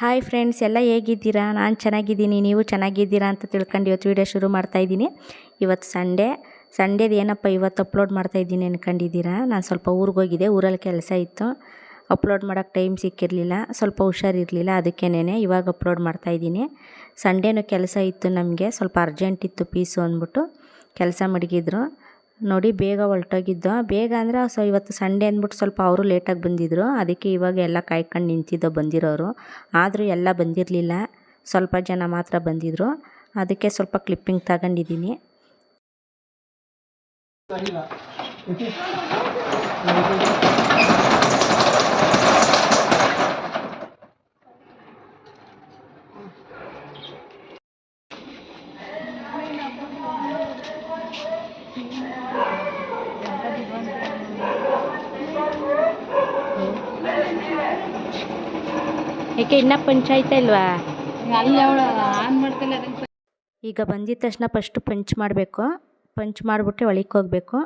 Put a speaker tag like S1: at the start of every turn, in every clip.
S1: Hi friends ಎಲ್ಲ ಹೇಗಿದ್ದೀರಾ? ನಾನು ಚೆನ್ನಾಗಿದ್ದೀನಿ, ನೀವು ಚೆನ್ನಾಗಿದ್ದೀರಾ ಅಂತ ತಿಳ್ಕೊಂಡು ಇವತ್ತು ವೀಡಿಯೋ ಶುರು ಮಾಡ್ತಾಯಿದ್ದೀನಿ ಇವತ್ತು ಸಂಡೇ ಸಂಡೇದು ಏನಪ್ಪ ಇವತ್ತು ಅಪ್ಲೋಡ್ ಮಾಡ್ತಾಯಿದ್ದೀನಿ ಅನ್ಕೊಂಡಿದ್ದೀರಾ? ನಾನು ಸ್ವಲ್ಪ ಊರಿಗೆ ಹೋಗಿದ್ದೆ ಊರಲ್ಲಿ ಕೆಲಸ ಇತ್ತು. ಅಪ್ಲೋಡ್ ಮಾಡೋಕ್ಕೆ ಟೈಮ್ ಸಿಕ್ಕಿರಲಿಲ್ಲ, ಸ್ವಲ್ಪ ಹುಷಾರಿರಲಿಲ್ಲ ಅದಕ್ಕೇನೆ ಇವಾಗ ಅಪ್ಲೋಡ್ ಮಾಡ್ತಾಯಿದ್ದೀನಿ ಸಂಡೇನೂ ಕೆಲಸ ಇತ್ತು ನಮಗೆ, ಸ್ವಲ್ಪ ಅರ್ಜೆಂಟ್ ಇತ್ತು ಪೀಸು ಅಂದ್ಬಿಟ್ಟು. ಕೆಲಸ ಮಡಗಿದ್ರು. ನೋಡಿ ಬೇಗ ಹೊಲ್ಟೋಗಿದ್ದು. ಬೇಗ ಅಂದರೆ ಸೊ ಇವತ್ತು ಸಂಡೇ ಅಂದ್ಬಿಟ್ಟು ಸ್ವಲ್ಪ ಅವರು ಲೇಟಾಗಿ ಬಂದಿದ್ದರು ಅದಕ್ಕೆ ಇವಾಗ ಎಲ್ಲ ಕಾಯ್ಕೊಂಡು ನಿಂತಿದ್ದೋ ಬಂದಿರೋರು. ಆದರೂ ಎಲ್ಲ ಬಂದಿರಲಿಲ್ಲ. ಸ್ವಲ್ಪ ಜನ ಮಾತ್ರ ಬಂದಿದ್ದರು ಅದಕ್ಕೆ ಸ್ವಲ್ಪ ಕ್ಲಿಪ್ಪಿಂಗ್ ತಗೊಂಡಿದ್ದೀನಿ. ಏಕೆ ಇನ್ನೂ ಪಂಚಾಯ್ತ ಇಲ್ವಾ? ಈಗ ಬಂದಿದ ತಕ್ಷಣ ಫಸ್ಟ್ ಪಂಚ್ ಮಾಡಬೇಕು. ಪಂಚ್ ಮಾಡಿಬಿಟ್ಟು ಒಳಕ್ಕೆ ಹೋಗಬೇಕು.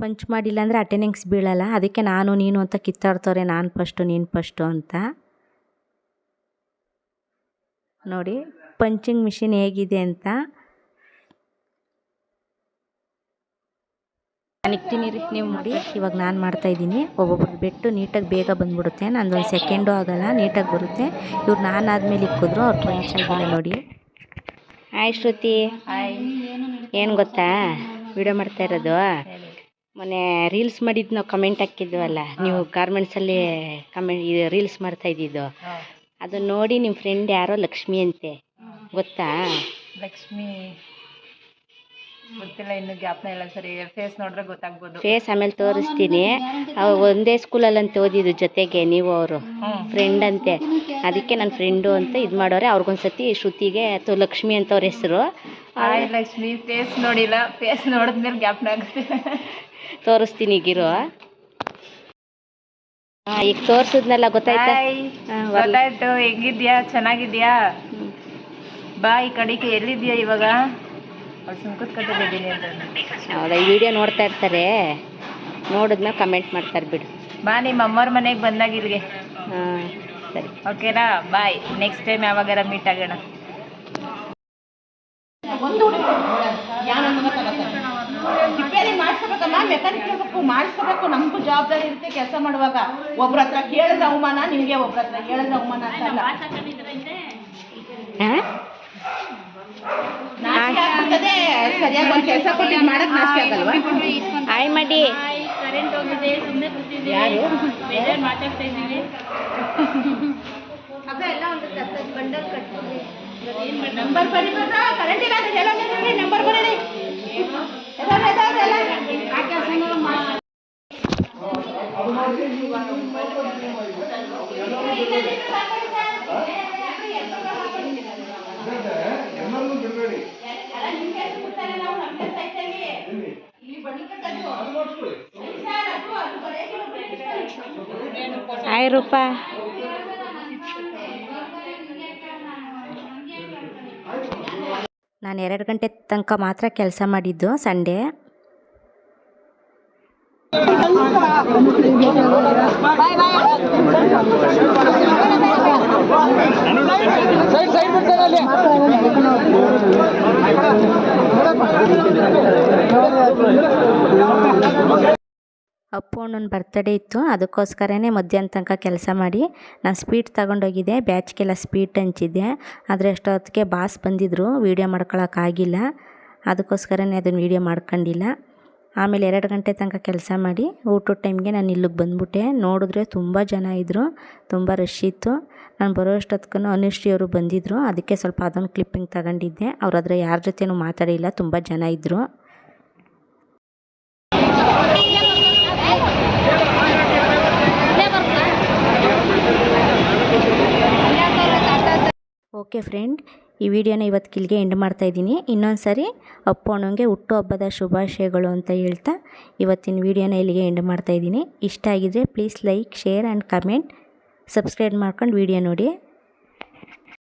S1: ಪಂಚ್ ಮಾಡಿಲ್ಲ ಅಂದರೆ ಅಟೆಂಡೆನ್ಸ್ ಬೀಳಲ್ಲ. ಅದಕ್ಕೆ ನಾನು, ನೀನು ಅಂತ ಕಿತ್ತಾಡ್ತವ್ರೆ, ನಾನು ಫಸ್ಟು ನೀನು ಫಸ್ಟು ಅಂತ. ನೋಡಿ ಪಂಚಿಂಗ್ ಮಿಷಿನ್ ಹೇಗಿದೆ ಅಂತ. ಇಕ್ತೀನಿ ರೀ ನೀವು ನೋಡಿ ಇವಾಗ ನಾನು ಮಾಡ್ತಾಯಿದ್ದೀನಿ ಒಬ್ಬೊಬ್ರು ಬಿಟ್ಟು ನೀಟಾಗಿ ಬೇಗ ಬಂದ್ಬಿಡುತ್ತೆ. ನಂದೊಂದು ಸೆಕೆಂಡು ಆಗಲ್ಲ ನೀಟಾಗಿ ಬರುತ್ತೆ. ಇವ್ರು ನಾನು ಆದಮೇಲೆ ಇಕ್ಕಿದ್ರು ಅವ್ರು ಪಂಚ್ ಆಗಿಲ್ಲ ನೋಡಿ. ಹಾಯ್ ಶ್ರುತಿ. ಏನು ಗೊತ್ತಾ? ವಿಡಿಯೋ ಮಾಡ್ತಾ ಇರೋದು. ಮೊನ್ನೆ ರೀಲ್ಸ್ ಮಾಡಿದ್ದು ನಾವು ಕಮೆಂಟ್ ಹಾಕಿದ್ವಲ್ಲ ನೀವು ಗಾರ್ಮೆಂಟ್ಸಲ್ಲಿ ಕಮೆಂಟ್ ಇದು ರೀಲ್ಸ್ ಮಾಡ್ತಾ ಇದ್ದಿದ್ದು. ಅದನ್ನು ನೋಡಿ ನಿಮ್ಮ ಫ್ರೆಂಡ್ ಯಾರೋ ಲಕ್ಷ್ಮಿ ಅಂತೆ. ಗೊತ್ತಾ?
S2: ಲಕ್ಷ್ಮಿ. ಗೊತ್ತಿಲ್ಲ ಇನ್ನು ಜ್ಞಾಪನ ಇಲ್ಲ ಸರಿ ಫೇಸ್ ನೋಡ್ರೆ ಗೊತ್ತಾಗ್ಬೋದು.
S1: ಫೇಸ್ ಆಮೇಲೆ ತೋರಿಸ್ತೀನಿ. ಅವ್ ಒಂದೇ ಅಂತ ಓದಿದ್ರು ಜೊತೆಗೆ ನೀವು ಅವರು ಫ್ರೆಂಡ್ ಅಂತೆ. ಅದಕ್ಕೆ ನನ್ನ ಫ್ರೆಂಡು ಅಂತ ಇದು ಮಾಡೋರೆ. ಅವ್ರಿಗೊಂದ್ಸತಿ ಶ್ರುತಿಗೆ ಅಥವಾ ಲಕ್ಷ್ಮಿ ಅಂತ ಅವ್ರ ಹೆಸರು.
S2: ಹಾಯ್ ಲಕ್ಷ್ಮಿ ಫೇಸ್ ನೋಡಿಲ್ಲ. ಫೇಸ್ ನೋಡಿದ್ಮೇಲೆ ಜ್ಞಾಪನ ಆಗುತ್ತೆ.
S1: ತೋರಿಸ್ತೀನಿ ಈಗಿರೋ ಹಾ, ಈಗ ತೋರಿಸಿದ್ನಲ್ಲ ಗೊತ್ತಾಯ್ತಾ?
S2: ಹಾಯ್
S1: ಹಾ, ವರ್ಲ-
S2: ಗೊತ್ತಾಯ್ತು ಹೆಂಗಿದ್ಯಾ? ಚೆನ್ನಾಗಿದ್ಯಾ? ಬಾ ಈ ಕಡೆಗೆ ಎಲ್ಲಿದ್ಯಾ ಇವಾಗ?
S1: ಹೌದಾ ಈ ವಿಡಿಯೋ ನೋಡ್ತಾ ಇರ್ತಾರೆ. ನೋಡಿದ್ಮೇಲೆ ಕಮೆಂಟ್ ಮಾಡ್ತಾರೆ ಬಿಡು.
S2: ಬಾ ನಿಮ್ಮ ಅಮ್ಮವ್ರ ಮನೆಗೆ ಬಂದಾಗ ಇಲ್ಲಿಗೆ
S1: ಹಾಂ ಸರಿ.
S2: ಓಕೆನಾ? ಬಾಯ್ ನೆಕ್ಸ್ಟ್ ಟೈಮ್ ಯಾವಾಗಾರ ಮೀಟ್ ಆಗೋಣ.
S3: ರಿಪೇರಿ ಮೆಕ್ಯಾನಿಕ್ ಮಾಡಿಸ್ಕೋಬೇಕು. ನಮಗೂ ಜವಾಬ್ದಾರಿ ಇರುತ್ತೆ ಕೆಲಸ ಮಾಡುವಾಗ. ಒಬ್ರ ಹತ್ರ ಕೇಳಿದ ಅವಮಾನ ನಿಮಗೆ ಒಬ್ರ ಹತ್ರ ಕೇಳಿದ ಅವಮಾನ ಅಂತ ಆಗ್ತದೆ ಸರಿಯಾಗಿ ಒಂದು ಕೆಲಸ ಕೊಟ್ಟಿದ್ದು ಮಾಡಕ್ ನಾಚಿಕೆ ಆಗಲ್ವಾ
S1: ಹಾಯ್ ಮಾಡಿ
S3: ಯಾರು ನಂಬರ್ ಬರೀಬೇಕಾ ಕರೆಂಟ್ ಇಲ್ಲ ಅಂದ್ರೆ ಎಲ್ಲ ನಂಬರ್ ಬರೀರಿ ಎದಾವ್ರು, ಎದಾವ್ರು
S1: ಹಾಯ್ ರೂಪಾ ನಾನು ಎರಡು ಗಂಟೆ ತನಕ ಮಾತ್ರ ಕೆಲಸ ಮಾಡಿದ್ದು ಸಂಡೇ. ಅಪ್ಪು ಅಣ್ಣನ ಬರ್ತಡೇ ಇತ್ತು. ಅದಕ್ಕೋಸ್ಕರನೇ ಮಧ್ಯಾಹ್ನ ತನಕ ಕೆಲಸ ಮಾಡಿ ನಾನು ಸ್ಪೀಡ್ ತಗೊಂಡೋಗಿದ್ದೆ. ಬ್ಯಾಚ್ಗೆಲ್ಲ ಸ್ಪೀಡ್ ಹಂಚಿದ್ದೆ. ಆದರೆ ಅಷ್ಟೊತ್ತಿಗೆ ಬಾಸ್ ಬಂದಿದ್ದರು ವೀಡಿಯೋ ಮಾಡ್ಕೊಳೋಕ್ಕಾಗಿಲ್ಲ ಅದಕ್ಕೋಸ್ಕರನೇ ಅದನ್ನು ವೀಡಿಯೋ ಮಾಡ್ಕೊಂಡಿಲ್ಲ. ಆಮೇಲೆ ಎರಡು ಗಂಟೆ ತನಕ ಕೆಲಸ ಮಾಡಿ ಊಟದ ಟೈಮ್ಗೆ ನಾನು ಇಲ್ಲಿಗೆ ಬಂದ್ಬಿಟ್ಟೆ. ನೋಡಿದ್ರೆ ತುಂಬ ಜನ ಇದ್ದರು ತುಂಬ ರಶ್ ಇತ್ತು. ನಾನು ಬರೋ ಅನುಶ್ರೀ ಅವರು ಬಂದಿದ್ದರು ಅದಕ್ಕೆ ಸ್ವಲ್ಪ ಅದೊಂದು ಕ್ಲಿಪ್ಪಿಂಗ್ ತಗೊಂಡಿದ್ದೆ. ಅವ್ರ ಹತ್ರ ಯಾರ ಜೊತೆನೂ ಮಾತಾಡಿಲ್ಲ. ತುಂಬ ಜನ ಇದ್ದರು ಓಕೆ ಫ್ರೆಂಡ್, ಈ ವಿಡಿಯೋನ ಇವತ್ತು ಕಿಲ್ಗೆ ಎಂಡ್ ಮಾಡ್ತಾಯಿದ್ದೀನಿ ಇನ್ನೊಂದು ಸರಿ ಅಣ್ಣಂಗೆ ಹುಟ್ಟುಹಬ್ಬದ ಶುಭಾಶಯಗಳು ಅಂತ ಹೇಳ್ತಾ ಇವತ್ತಿನ ವಿಡಿಯೋನ ಇಲ್ಲಿಗೆ ಎಂಡ್ ಮಾಡ್ತಾಯಿದ್ದೀನಿ ಇಷ್ಟ ಆಗಿದ್ದರೆ please like, share and comment. Subscribe ಮಾಡ್ಕೊಂಡು ವಿಡಿಯೋ ನೋಡಿ.